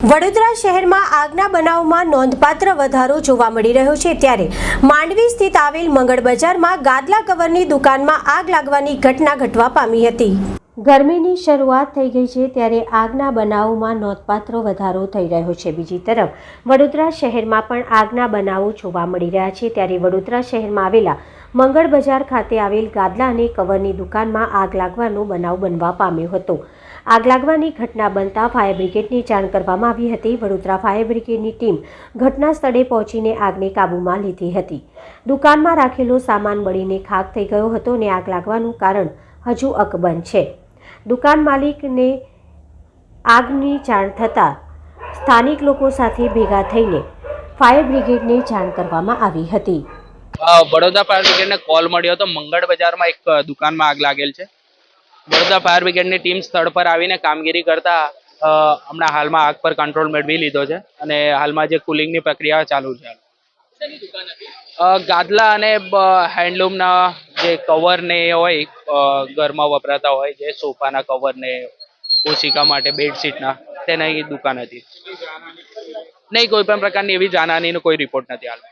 વડોદરા શહેરમાં આગના બનાવમાં નોંધપાત્ર વધારો જોવા મળી રહ્યો છે ત્યારે માંડવી સ્થિત આવેલ મંગળ બજારમાં ગાદલા કવરની દુકાનમાં આગ લાગવાની ઘટના ઘટવા પામી હતી. ગરમીની શરૂઆત થઈ ગઈ છે ત્યારે આગના બનાવોમાં નોંધપાત્ર વધારો થઈ રહ્યો છે. બીજી તરફ, વડોદરા શહેરમાં પણ આગના બનાવો જોવા મળી રહ્યા છે. ત્યારે વડોદરા શહેરમાં આવેલા મંગળ બજાર ખાતે આવેલ ગાદલા અને કવરની દુકાનમાં આગ લાગવાનો બનાવ બનવા પામ્યો હતો. આગ લાગવાની ઘટના બનતા ફાયર બ્રિગેડની જાણ કરવામાં આવી હતી. વડોદરા ફાયર બ્રિગેડની ટીમ ઘટના સ્થળે પહોંચીને આગને કાબૂમાં લીધી હતી. દુકાનમાં રાખેલો સામાન બળીને ખાક થઈ ગયો હતો અને આગ લાગવાનું કારણ હજુ અકબંધ છે. દુકાન માલિકને આગની જાણ થતાં સ્થાનિક લોકો સાથે ભેગા થઈને ફાયર બ્રિગેડને જાણ કરવામાં આવી હતી. વડોદરા ફાયર બ્રિગેડને કોલ મળ્યો હતો. મંગળ બજારમાં એક દુકાનમાં આગ લાગેલ છે. વડોદરા ફાયર બ્રિગેડની ટીમ સ્થળ પર આવીને કામગીરી કરતા હમણાં હાલમાં આગ પર કંટ્રોલ મેળવી લીધો છે અને હાલમાં જે કુલિંગની પ્રક્રિયા ચાલુ છે. ગાદલા અને હેન્ડલૂમના જે કવર ને એ હોય ઘરમાં વપરાતા હોય, જે સોફાના કવર ને, ઓશિકા માટે બેડશીટના તેની દુકાન હતી. નહીં, કોઈ પણ પ્રકારની એવી જાનહાનીનો કોઈ રિપોર્ટ નથી હાલ